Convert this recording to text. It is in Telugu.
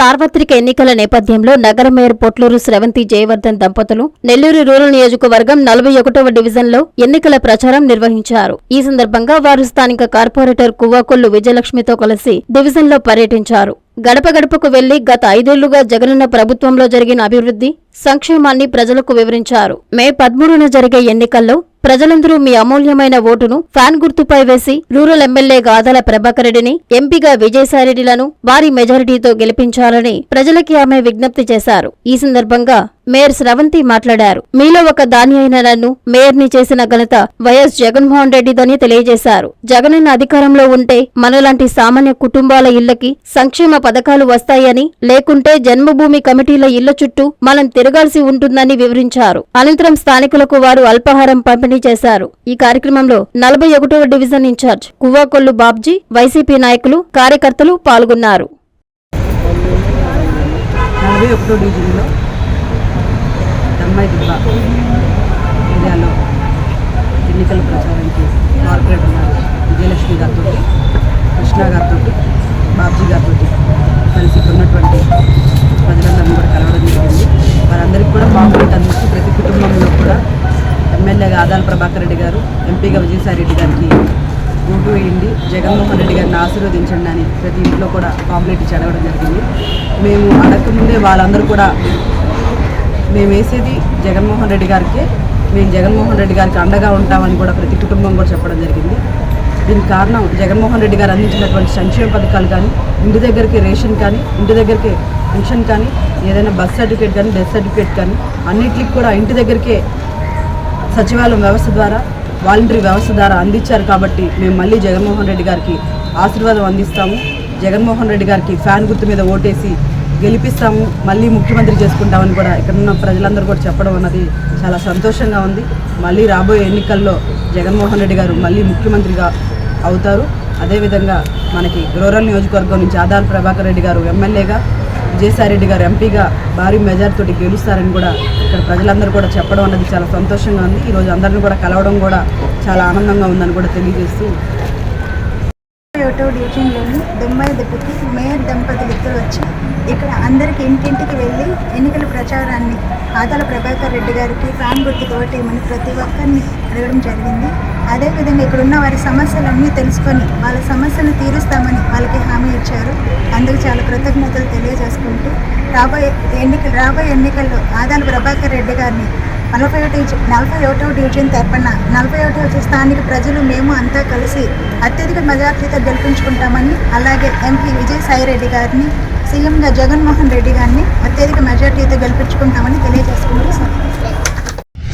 సార్వత్రిక ఎన్నికల నేపథ్యంలో నగర మేయర్ పొట్లూరు స్రవంతి జయవర్ధన్ దంపతులు నెల్లూరు రూరల్ నియోజకవర్గం నలభై ఒకటవ డివిజన్లో ఎన్నికల ప్రచారం నిర్వహించారు. ఈ సందర్భంగా వారు స్థానిక కార్పొరేటర్ కువ్వాకొల్లు విజయలక్ష్మితో కలిసి డివిజన్లో పర్యటించారు. గడప గడపకు వెళ్ళి గత ఐదేళ్ళుగా జగనన్న ప్రభుత్వంలో జరిగిన అభివృద్ధి సంక్షేమాన్ని ప్రజలకు వివరించారు. మే పదమూడున జరిగే ఎన్నికల్లో ప్రజలందరూ మీ అమూల్యమైన ఓటును ఫ్యాన్ గుర్తుపై వేసి రూరల్ ఎమ్మెల్యే గాదల ప్రభాకరెడ్డిని ఎంపీగా విజయసాయిరెడ్డిలను వారి మెజారిటీతో గెలిపించాలని ప్రజలకి ఆమె విజ్ఞప్తి చేశారు. ఈ సందర్భంగా మేయర్ స్రవంతి మాట్లాడారు. మీలో ఒక దాని అయిన నన్ను మేయర్ని చేసిన ఘనత వైఎస్ జగన్మోహన్ రెడ్డిదని తెలియజేశారు. జగనన్న అధికారంలో ఉంటే మనలాంటి సామాన్య కుటుంబాల ఇళ్ళకి సంక్షేమ పథకాలు వస్తాయని లేకుంటే జన్మభూమి కమిటీల ఇళ్ళ చుట్టూ మనం తిరగాల్సి ఉంటుందని వివరించారు. అనంతరం స్థానికులకు వారు అల్పాహారం పంపిణీ చేశారు. ఈ కార్యక్రమంలో నలభై ఒకటవ division in charge Kuvvakollu Babji YCP నాయకులు కార్యకర్తలు పాల్గొన్నారు నలభై ఒకటో డివిజన్లో దమ్మాయి దిబ్బ ఏరియాలో ఎన్నికల ప్రచారానికి కార్పొరేటర్ గారు విజయలక్ష్మి గారితో కృష్ణ గారితో బాబ్జీ గారితో కలిసి ఇక్కడ ఉన్నటువంటి ప్రజలందరినీ కూడా కలవడం జరిగింది వారందరికీ కూడా కాంప్లీట్ అందిస్తూ ప్రతి కుటుంబంలో కూడా ఎమ్మెల్యేగా ఆదాల ప్రభాకర్ రెడ్డి మంత్రిగా విజయసాయిరెడ్డి రెడ్డి గారికి ఓటు వేయండి. జగన్మోహన్ రెడ్డి గారిని ఆశీర్వదించండి అని ప్రతి ఇంట్లో కూడా పాంప్లెట్ ఇచ్చి అడగడం జరిగింది. మేము అడగకముందే వాళ్ళందరూ కూడా మేము వేసేది జగన్మోహన్ రెడ్డి గారికే. మేము జగన్మోహన్ రెడ్డి గారికి అండగా ఉంటామని కూడా ప్రతి కుటుంబం కూడా చెప్పడం జరిగింది. దీనికి కారణం జగన్మోహన్ రెడ్డి గారు అందించినటువంటి సంక్షేమ పథకాలు కానీ ఇంటి దగ్గరికి రేషన్ కానీ ఇంటి దగ్గరికి పెన్షన్ కానీ ఏదైనా బస్ సర్టిఫికేట్ కానీ డెత్ సర్టిఫికేట్ కానీ అన్నిటికి కూడా ఇంటి దగ్గరికే సచివాలయం వ్యవస్థ ద్వారా వాలంటరీ వ్యవస్థ ద్వారా అందించారు కాబట్టి మేము మళ్ళీ జగన్మోహన్ రెడ్డి గారికి ఆశీర్వాదం అందిస్తాము. జగన్మోహన్ రెడ్డి గారికి ఫ్యాన్ గుర్తు మీద ఓటేసి గెలిపిస్తాము. మళ్ళీ ముఖ్యమంత్రి చేసుకుంటామని కూడా ఇక్కడ ఉన్న ప్రజలందరూ కూడా చెప్పడం అన్నది చాలా సంతోషంగా ఉంది. మళ్ళీ రాబోయే ఎన్నికల్లో జగన్మోహన్ రెడ్డి గారు మళ్ళీ ముఖ్యమంత్రిగా అవుతారు. అదేవిధంగా మనకి రూరల్ నియోజకవర్గం నుంచి ఆధార్ ప్రభాకర్ రెడ్డి గారు ఎమ్మెల్యేగా విజయసాయిరెడ్డి గారు ఎంపీగా భారీ మెజార్టీతో గెలుస్తారని కూడా ఇక్కడ ప్రజలందరూ కూడా చెప్పడం అన్నది చాలా సంతోషంగా ఉంది. ఈరోజు అందరిని కూడా కలవడం కూడా చాలా ఆనందంగా ఉందని కూడా తెలియజేస్తూ డివిజన్లోని దొమ్మాయి దెబ్బకి మేయర్ దంపతి వ్యక్తులు వచ్చి ఇక్కడ అందరికి ఇంటింటికి వెళ్ళి ఎన్నికల ప్రచారాన్ని ఆదాల ప్రభాకర్ రెడ్డి గారికి ఫ్యాన్ గుర్తు ఓటేయమని ప్రతి ఒక్కరిని అడగడం జరిగింది. అదేవిధంగా ఇక్కడ ఉన్న వారి సమస్యలన్నీ తెలుసుకొని వాళ్ళ సమస్యలు తీరుస్తామని వాళ్ళకి హామీ ఇచ్చారు. అందుకు చాలా కృతజ్ఞతలు తెలియజేసుకుంటూ రాబోయే ఎన్నికలు రాబోయే ఎన్నికల్లో ఆదాలు ప్రభాకర్ రెడ్డి గారిని నలభై ఒకటి నలభై ఒకటో డివిజన్ తరపున నలభై ఒకటో స్థానిక ప్రజలు మేము అంతా కలిసి అత్యధిక మెజార్టీతో గెలిపించుకుంటామని అలాగే ఎంపీ విజయసాయిరెడ్డి గారిని సీఎంగా జగన్మోహన్ రెడ్డి గారిని అత్యధిక మెజార్టీతో గెలిపించుకుంటామని తెలియజేసుకుంటూ